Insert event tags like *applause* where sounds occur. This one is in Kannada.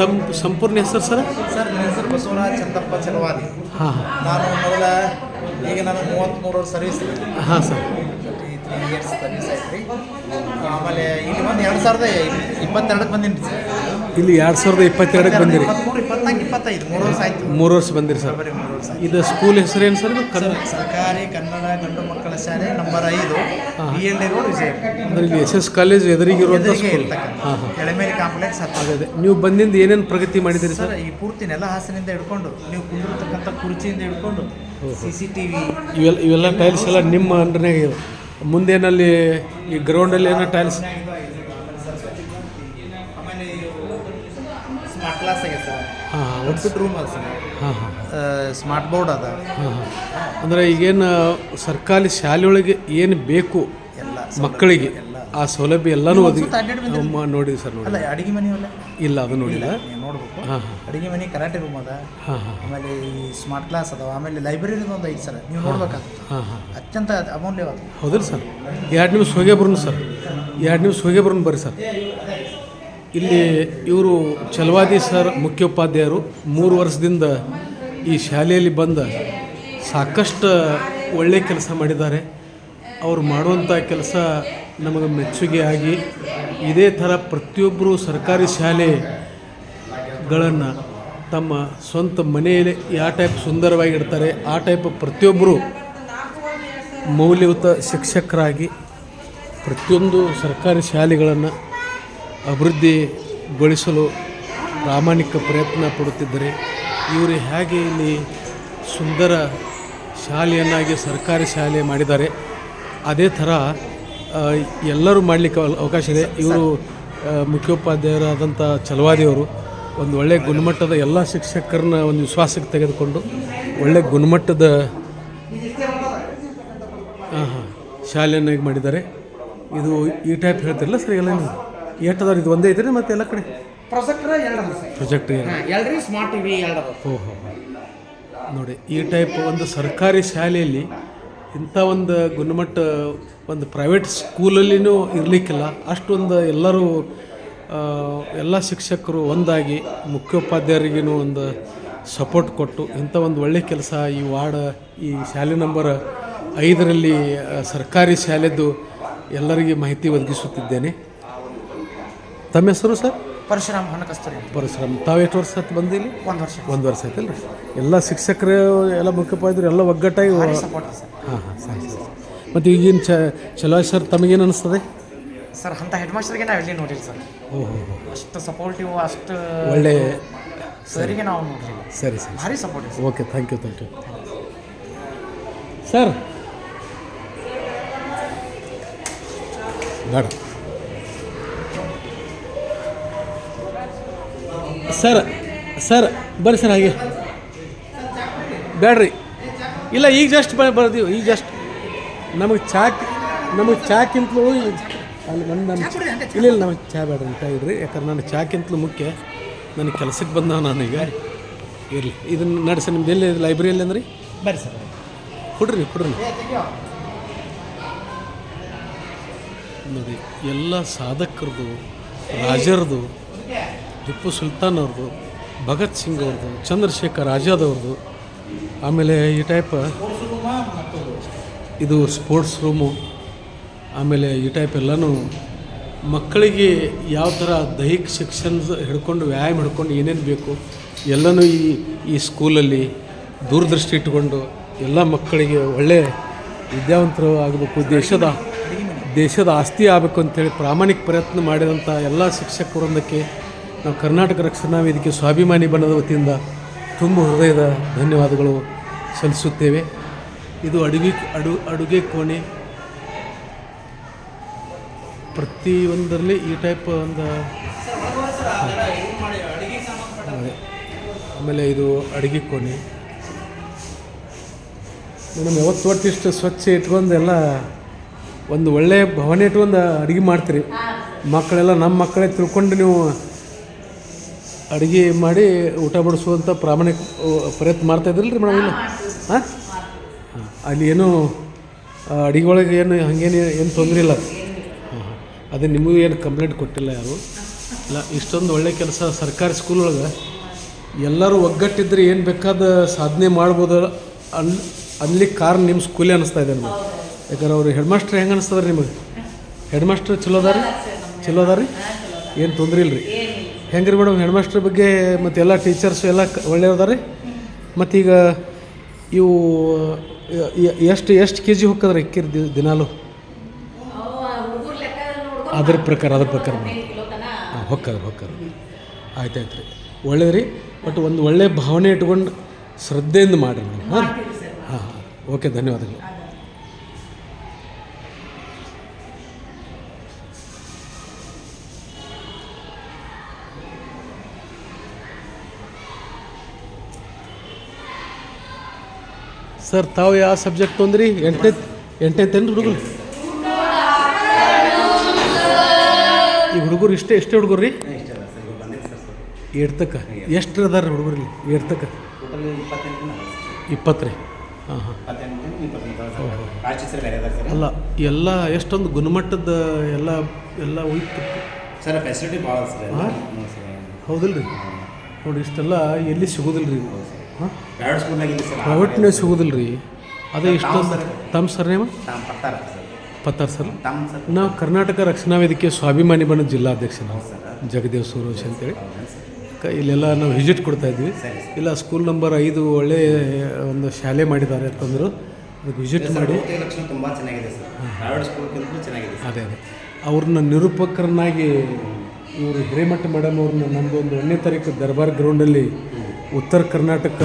ತಮ್ಮ ಸಂಪೂರ್ಣ ಹೆಸರು ಸರ್? ಸರ್ ನನ್ನ ಹೆಸರು ಬಸವರಾಜ್ ಚಂದಪ್ಪ ಚಲವಾದಿ ಹಾಂ ನಾನು ಮೊದಲ ಈಗ ನಾನು ಮೂವತ್ತ್ಮೂರು ವರ್ಷ ಸರ್ವಿಸ್ ಹಾಂ ಸರ್. ತ್ರೀ ಇಯರ್ಸ್ ಸರ್ವಿಸ್ ಆಯ್ತು ರೀ. ಆಮೇಲೆ ಇಲ್ಲಿ ಬಂದು ಎರಡು ಸಾವಿರದ ಇಪ್ಪತ್ತೆರಡಕ್ಕೆ ಬಂದೀನಿ ಸರ್. ಇಲ್ಲಿ ಎರಡು ಸಾವಿರದ ಇಪ್ಪತ್ತೆರಡಕ್ಕೆ ಬಂದಿರಿ. ಇಪ್ಪತ್ನಾಲ್ಕು ಇಪ್ಪತ್ತೈದು ಮೂರು ವರ್ಷ ಆಯ್ತು ಮೂರು ವರ್ಷ ಬಂದಿರಿ ಸರ್. ಬರೀ ಮೂರು ವರ್ಷ ಇದು ಸ್ಕೂಲ್ ಹೆಸರು ಸರ್ ಇದು? ಕನ್ನಡ. ಸರ್ ಸರ್ಕಾರಿ ಕನ್ನಡ ಗಂಡು ಮಕ್ಕಳ ಶಾಲೆ ನಂಬರ್ ಐದು ಬಿ ಎಲ್ ರೋಡ್ ವಿಜಯ ಅಂದ್ರೆ ಇಲ್ಲಿ ಎಸ್ ಎಸ್ ಕಾಲೇಜ್ ಎದುರಿಗಿರುವಂಥ ಎದುರಿಗೆ ಸ್ಕೂಲ್ ಇರ್ತಕ್ಕಂಥ ಹಾಂ ಹಾಂ. ಎಳೆಮೇಲಿ ಕಾಂಪ್ಲೆಕ್ಸ್ ಹತ್ತಿರ ಅದೇ ಅದೇ. ನೀವು ಬಂದಿಂದ ಏನೇನು ಪ್ರಗತಿ ಮಾಡಿದಿರಿ ಸರ್? ಸರ್ ಈ ಪೂರ್ತಿ ನೆಲ ಹಾಸಿನಿಂದ ಹಿಡ್ಕೊಂಡು ನೀವು ಕುಂದಿರ್ತಕ್ಕಂಥ ಕುರ್ಚಿಯಿಂದ ಹಿಡ್ಕೊಂಡು ಸಿ ಸಿ ಟಿ ವಿ ಇವೆಲ್ಲ ಇವೆಲ್ಲ ಟೈಲ್ಸ್ ಎಲ್ಲ ನಿಮ್ಮ ಅಂಡರ್ನಾಗ ಇವೆ. ಮುಂದೇನಲ್ಲಿ ಈ ಗ್ರೌಂಡಲ್ಲಿ ಏನೋ ಟೈಲ್ಸ್ ಔಟ್ಫಿಟ್ ರೂಮ್ ಅದ ಸರ್. ಹಾಂ ಹಾಂ ಸ್ಮಾರ್ಟ್ ಬೋರ್ಡ್ ಅದ. ಹಾಂ ಹಾಂ. ಅಂದರೆ ಈಗೇನು ಸರ್ಕಾರಿ ಶಾಲೆಯೊಳಗೆ ಏನು ಬೇಕು ಎಲ್ಲ ಮಕ್ಕಳಿಗೆ ಆ ಸೌಲಭ್ಯ ಎಲ್ಲಾನು ಒದಗಿ ನೋಡಿ ಸರ್ ನೋಡಿ. ಅಲ್ಲ ಅಡಿಗೆ ಮನೆ ಅಲ್ಲ? ಇಲ್ಲ ಅದು ನೋಡಿಲ್ಲ. ನೋಡ್ಬೇಕು. ಹಾಂ ಹಾಂ. ಅಡಿಗೆ ಮನೆ ಕರಾಟೆ ರೂಮ್ ಅದ. ಹಾಂ ಹಾಂ ಆಮೇಲೆ ಈ ಸ್ಮಾರ್ಟ್ ಕ್ಲಾಸ್ ಅದಾವ. ಆಮೇಲೆ ಲೈಬ್ರರಿ ಒಂದು ಐತೆ ಸರ್. ನೀವು ನೋಡ್ಬೇಕಾಗ್ತದೆ ಹಾಂ ಹಾಂ. ಅತ್ಯಂತ ಅಮೂಲ್ಯವಾದ. ಹೌದ್ರಿ ಸರ್? ಎರಡು ನಿಮಿಷ ಹೋಗೇ ಬರೋಣ ಸರ್. ಎರಡು ನಿಮಿಷ ಹೋಗೇ ಬರೋಣ ಬರ್ರಿ ಸರ್. ಇಲ್ಲಿ ಇವರು ಚಲವಾದಿ ಸರ್ ಮುಖ್ಯೋಪಾಧ್ಯಾಯರು. ಮೂರು ವರ್ಷದಿಂದ ಈ ಶಾಲೆಯಲ್ಲಿ ಬಂದ ಸಾಕಷ್ಟು ಒಳ್ಳೆ ಕೆಲಸ ಮಾಡಿದ್ದಾರೆ. ಅವರು ಮಾಡುವಂಥ ಕೆಲಸ ನಮಗೆ ಮೆಚ್ಚುಗೆ ಆಗಿ ಇದೇ ಥರ ಪ್ರತಿಯೊಬ್ಬರು ಸರ್ಕಾರಿ ಶಾಲೆಗಳನ್ನು ತಮ್ಮ ಸ್ವಂತ ಮನೆಯಲ್ಲಿ ಯಾವ ಟೈಪ್ ಸುಂದರವಾಗಿ ಇಡ್ತಾರೆ ಆ ಟೈಪ್ ಪ್ರತಿಯೊಬ್ಬರು ಮೌಲ್ಯಯುತ ಶಿಕ್ಷಕರಾಗಿ ಪ್ರತಿಯೊಂದು ಸರ್ಕಾರಿ ಶಾಲೆಗಳನ್ನು ಅಭಿವೃದ್ಧಿಗೊಳಿಸಲು ಪ್ರಾಮಾಣಿಕ ಪ್ರಯತ್ನ ಪಡುತ್ತಿದ್ದರೆ ಇವರು ಹೇಗೆ ಇಲ್ಲಿ ಸುಂದರ ಶಾಲೆಯನ್ನಾಗಿ ಸರ್ಕಾರಿ ಶಾಲೆ ಮಾಡಿದ್ದಾರೆ, ಅದೇ ಥರ ಎಲ್ಲರೂ ಮಾಡಲಿಕ್ಕೆ ಅವಕಾಶ ಇದೆ. ಇವರು ಮುಖ್ಯೋಪಾಧ್ಯಾಯರಾದಂಥ ಚಲವಾದಿಯವರು ಒಂದು ಒಳ್ಳೆಯ ಗುಣಮಟ್ಟದ ಎಲ್ಲ ಶಿಕ್ಷಕರನ್ನ ಒಂದು ವಿಶ್ವಾಸಕ್ಕೆ ತೆಗೆದುಕೊಂಡು ಒಳ್ಳೆಯ ಗುಣಮಟ್ಟದ ಶಾಲೆಯನ್ನಾಗಿ ಮಾಡಿದ್ದಾರೆ. ಇದು ಈ ಟೈಪ್ ಹೇಳ್ತಿರಲ್ಲ ಸರ್, ಎಲ್ಲ ಎಷ್ಟು ಇದು ಒಂದೇ ಐತ್ರಿ ಮತ್ತೆ ಎಲ್ಲ ಕಡೆ? ಪ್ರೊಜೆಕ್ಟರ್ ಎರಡು ಅದ ಸರ್. ಪ್ರೊಜೆಕ್ಟ್ ಎರಡ್ರಿ ಸ್ಮಾರ್ಟ್ ಟಿವಿ ಎರಡು ಅದ ನೋಡಿ ಈ ಟೈಪ್ ಒಂದು ಸರ್ಕಾರಿ ಶಾಲೆಯಲ್ಲಿ ಇಂಥ ಒಂದು ಗುಣಮಟ್ಟ ಒಂದು ಪ್ರೈವೇಟ್ ಸ್ಕೂಲಲ್ಲಿನೂ ಇರಲಿಕ್ಕಿಲ್ಲ. ಅಷ್ಟೊಂದು ಎಲ್ಲರೂ ಎಲ್ಲ ಶಿಕ್ಷಕರು ಒಂದಾಗಿ ಮುಖ್ಯೋಪಾಧ್ಯಾಯರಿಗೂ ಒಂದು ಸಪೋರ್ಟ್ ಕೊಟ್ಟು ಇಂಥ ಒಂದು ಒಳ್ಳೆಯ ಕೆಲಸ ಈ ವಾರ್ಡ್ ಈ ಶಾಲೆ ನಂಬರ್ ಐದರಲ್ಲಿ ಸರ್ಕಾರಿ ಶಾಲೆದು ಎಲ್ಲರಿಗೆ ಮಾಹಿತಿ ಒದಗಿಸುತ್ತಿದ್ದೇನೆ. ತಮ್ಮ ಹೆಸರು ಸರ್? ಪರಶುರಾಮ್ ಹೊನಕಸ್ತೂರಿ ಕಸ್ತೂರಿ ಪರಶುರಾಮ್ ತಾವು ಎಷ್ಟು ವರ್ಷ ಆಯ್ತು ಬಂದಿಲ್ಲಿ ಒಂದು ವರ್ಷ ಒಂದು ವರ್ಷ ಆಯ್ತಲ್ಲ ಎಲ್ಲ ಶಿಕ್ಷಕರು ಎಲ್ಲ ಮುಖ್ಯೋಪಾಧ್ಯಾಯರು ಎಲ್ಲ ಒಗ್ಗಟ್ಟಾಗಿ ಹಾಂ ಹಾಂ ಸರಿ ಸರಿ ಮತ್ತು ಈಗಿನ ಚ ಚಲೋ ಸರ್ ತಮಗೇನು ಅನಿಸ್ತದೆ? ಸರ್ ಅಂತ ಹೆಡ್ ಮಾಸ್ಟರ್ಗೆ ನಾವು ಎಲ್ಲಿ ನೋಡಿಲ್ಲ ಸರ್. ಓಹೋ ಅಷ್ಟು ಸಪೋರ್ಟಿವ್ ಅಷ್ಟು ಒಳ್ಳೆ ಸರಿಗೆ ನಾವು ನೋಡಿಲ್ಲ ಸರಿ ಸರಿ ಭಾರಿ supportive okay thank you thank you sir. ಬೇಡ. ಸರ್ ಸರ್ ಬರ್ರಿ ಸರ್ ಹಾಗೆ. ಬೇಡ್ರಿ ಇಲ್ಲ ಈಗ ಜಸ್ಟ್ ಬರ್ದೀವಿ ಈಗ ಜಸ್ಟ್ ನಮಗೆ ಚಾಕ್ ನಮಗೆ ಚಾಕ್ಕಿಂತಲೂ ಅಲ್ಲಿ ಬಂದು ನಮ್ಮ ಇಲ್ಲ ಇಲ್ಲ ನಮಗೆ ಚಾ ಬೇಡ್ರಿ ಅಂತ ಇಡ್ರಿ ಯಾಕಂದ್ರೆ ನಾನು ಚಾಕ್ಕಿಂತಲೂ ಮುಖ್ಯ. ನನಗೆ ಕೆಲಸಕ್ಕೆ ಬಂದ ನಾನೀಗ ಇರಲಿ ಇದನ್ನು ನಡೆಸಿ ನಿಮ್ದು ಎಲ್ಲಿ ಲೈಬ್ರರಿಯಲ್ಲಿ ಅಂದ್ರೆ? ಅಂದ್ರಿ ಬರ್ರಿ ಸರ್. ಕೊಡ್ರಿ ಕೊಡ್ರಿ ನೋಡಿ ಎಲ್ಲ ಸಾಧಕರದು ರಾಜರದು ಟಿಪ್ಪು ಸುಲ್ತಾನ್ ಅವ್ರದ್ದು, ಭಗತ್ ಸಿಂಗ್ ಅವ್ರದ್ದು, ಚಂದ್ರಶೇಖರ್ ಆಜಾದ್ ಅವ್ರದ್ದು, ಆಮೇಲೆ ಈ ಟೈಪ್ ಇದು ಸ್ಪೋರ್ಟ್ಸ್ ರೂಮು ಆಮೇಲೆ ಈ ಟೈಪ್ ಎಲ್ಲನೂ ಮಕ್ಕಳಿಗೆ ಯಾವ ಥರ ದೈಹಿಕ ಶಿಕ್ಷಣ ಹಿಡ್ಕೊಂಡು ವ್ಯಾಯಾಮ ಹಿಡ್ಕೊಂಡು ಏನೇನು ಬೇಕು, ಎಲ್ಲನೂ ಈ ಈ ಸ್ಕೂಲಲ್ಲಿ ದೂರದೃಷ್ಟಿ ಇಟ್ಕೊಂಡು ಎಲ್ಲ ಮಕ್ಕಳಿಗೆ ಒಳ್ಳೆಯ ವಿದ್ಯಾವಂತರು ಆಗಬೇಕು, ದೇಶದ ದೇಶದ ಆಸ್ತಿ ಆಗಬೇಕು ಅಂತೇಳಿ ಪ್ರಾಮಾಣಿಕ ಪ್ರಯತ್ನ ಮಾಡಿದಂಥ ಎಲ್ಲ ಶಿಕ್ಷಕರೊಂದಕ್ಕೆ ನಾವು ಕರ್ನಾಟಕ ರಕ್ಷಣಾ ವೇದಿಕೆ ಸ್ವಾಭಿಮಾನಿ ಬಣ್ಣದ ವತಿಯಿಂದ ತುಂಬ ಹೃದಯದ ಧನ್ಯವಾದಗಳು ಸಲ್ಲಿಸುತ್ತೇವೆ. ಇದು ಅಡುಗೆ ಅಡು ಅಡುಗೆ ಕೋಣೆ. ಪ್ರತಿಯೊಂದರಲ್ಲಿ ಈ ಟೈಪ್ ಒಂದು. ಆಮೇಲೆ ಇದು ಅಡುಗೆ ಕೋಣೆ. ಮೇಡಮ್ ಯಾವತ್ತು ಒಟ್ಟು ಇಷ್ಟು ಸ್ವಚ್ಛ ಇಟ್ಕೊಂಡು ಎಲ್ಲ ಒಂದು ಒಳ್ಳೆಯ ಭವನ ಇಟ್ಕೊಂಡು ಅಡುಗೆ ಮಾಡ್ತೀರಿ. ಮಕ್ಕಳೆಲ್ಲ ನಮ್ಮ ಮಕ್ಕಳೇ ತಿಳ್ಕೊಂಡು ನೀವು ಅಡುಗೆ ಮಾಡಿ ಊಟ ಬಡಿಸುವಂಥ ಪ್ರಾಮಾಣಿಕ ಪ್ರಯತ್ನ ಮಾಡ್ತಾ ಇದ್ರಲ್ಲ ರೀ ಮೇಡಮ್ ಇಲ್ಲ? ಹಾಂ? ಹಾಂ ಅಲ್ಲಿ ಏನು ಅಡುಗೆ ಒಳಗೆ ಏನು ಹಾಗೇನು ಏನು ತೊಂದರೆ ಇಲ್ಲ? ಹಾಂ ಹಾಂ. ಅದೇ ನಿಮಗೂ ಏನು ಕಂಪ್ಲೇಂಟ್ ಕೊಟ್ಟಿಲ್ಲ ಯಾರು? ಇಲ್ಲ ಇಷ್ಟೊಂದು ಒಳ್ಳೆ ಕೆಲಸ ಸರ್ಕಾರಿ ಸ್ಕೂಲ್ ಒಳಗೆ. ಎಲ್ಲರೂ ಒಗ್ಗಟ್ಟಿದ್ರೆ ಏನು ಬೇಕಾದ ಸಾಧನೆ ಮಾಡ್ಬೋದು ಅನ್ ಅನ್ಲಿಕ್ಕೆ ಕಾರಣ ನಿಮ್ಮ ಸ್ಕೂಲೇ ಅನ್ನಿಸ್ತಾ ಇದೆ ನಮಗೆ. ಯಾಕಂದ್ರೆ ಅವ್ರು ಹೆಡ್ ಮಾಸ್ಟ್ರ್ ಹೆಂಗೆ ಅನ್ನಿಸ್ತದ ರೀ ನಿಮಗೆ *laughs* ಹೆಡ್ ಮಾಸ್ಟ್ರ್ ಚಲೋ ಅದ ರೀ ಚಲೋ ಅದ ರೀ ಏನು ತೊಂದರೆ ಇಲ್ಲ ರೀ ಹೆಂಗೆ ರೀ ಮೇಡಮ್ ಹೆಡ್ ಮಾಸ್ಟ್ರ್ ಬಗ್ಗೆ ಮತ್ತು ಎಲ್ಲ ಟೀಚರ್ಸು ಎಲ್ಲ ಒಳ್ಳೆಯದ ರೀ ಈಗ ಇವು ಎಷ್ಟು ಎಷ್ಟು ಕೆ ಜಿ ಹೋಗ್ತದ್ರಿ ಇಕ್ಕಿರಿ ದಿನಾಲು? ಅದ್ರ ಪ್ರಕಾರ ಅದ್ರ ಪ್ರಕಾರ ಹಾಂ ಹೊಕ್ಕದ್ರ ಹೊಕ್ಕದ್ರ ಆಯ್ತು ಆಯ್ತು ರೀ ಒಳ್ಳೇದು ರೀ ಬಟ್ ಒಂದು ಒಳ್ಳೆ ಭಾವನೆ ಇಟ್ಕೊಂಡು ಶ್ರದ್ಧೆಯಿಂದ ಮಾಡಿರಿ ನೀವು ಹಾಂ ಹಾಂ ಹಾಂ. ಓಕೆ ಧನ್ಯವಾದಗಳು. ಸರ್ ತಾವು ಯಾವ ಸಬ್ಜೆಕ್ಟ್ ತೊಂದ್ರಿ? ಎಂಟನೇ ಎಂಟನೇ ತೇನು ಹುಡುಗರು. ಈ ಹುಡುಗರು ಇಷ್ಟೇ ಎಷ್ಟೇ ಹುಡುಗರು ರೀ? ಏಡ್ತಕ್ಕ. ಎಷ್ಟು ಅದಾರ ರೀ ಹುಡುಗರು ಏಡ್ತಕ್ಕ. ಇಪ್ಪತ್ತು ರೀ. ಹಾಂ ಹಾಂ. ಅಲ್ಲ ಎಲ್ಲ ಎಷ್ಟೊಂದು ಗುಣಮಟ್ಟದ ಎಲ್ಲ ಎಲ್ಲ ಉಯ್ತು. ಸರ್ ಫೆಸಿಲಿಟಿ ಭಾಳ? ಹೌದಿಲ್ಲ ರೀ ನೋಡಿ ಇಷ್ಟೆಲ್ಲ ಎಲ್ಲಿ ಸಿಗೋದಿಲ್ಲ ರೀ ಸ್ಕೂಲ್ನಾಗ ಇಲ್ಲ ಸರ್ ಸಿಗೋದಿಲ್ಲ ರೀ ಅದೇ ಇಷ್ಟೊಂದು. ತಮ್ಮ ಸರ್ನೇಮ ತಾಮ್ ಪತ್ತಾರ ಸರ್. ಪತ್ತಾರ್ ಸರ್? ತಮ್ಮ ಸರ್. ನಾವು ಕರ್ನಾಟಕ ರಕ್ಷಣಾ ವೇದಿಕೆ ಸ್ವಾಭಿಮಾನಿ ಬಣ್ಣ ಜಿಲ್ಲಾಧ್ಯಕ್ಷ ನಾವು. ಜಗದೇವ್ ಸೂರೋಶ್ ಅಂತೇಳಿ. ಕ- ಇಲ್ಲೆಲ್ಲ ನಾವು ವಿಸಿಟ್ ಕೊಡ್ತಾ ಇದ್ವಿ. ಇಲ್ಲ ಸ್ಕೂಲ್ ನಂಬರ್ ಐದು ಒಳ್ಳೆ ಒಂದು ಶಾಲೆ ಮಾಡಿದ್ದಾರೆ ಅಂತಂದರು. ಅದಕ್ಕೆ ವಿಸಿಟ್ ಮಾಡಿ. ಭೌತಿಕ ಲಕ್ಷಣ ತುಂಬ ಚೆನ್ನಾಗಿದೆ ಸರ್. ಪ್ರೈವೇಟ್ ಸ್ಕೂಲ್ಗಿಂತಲೂ ಚೆನ್ನಾಗಿದೆ ಅದೇ ಅದೇ. ಅವ್ರನ್ನ ನಿರೂಪಕರನ್ನಾಗಿ ಇವರು ಹಿರೇಮಠ ಮೇಡಮ್ ಅವ್ರನ್ನ ನಮ್ಮದು ಒಂದು ಒಂದನೇ ತಾರೀಕು ದರ್ಬಾರ್ ಗ್ರೌಂಡಲ್ಲಿ ಉತ್ತರ ಕರ್ನಾಟಕ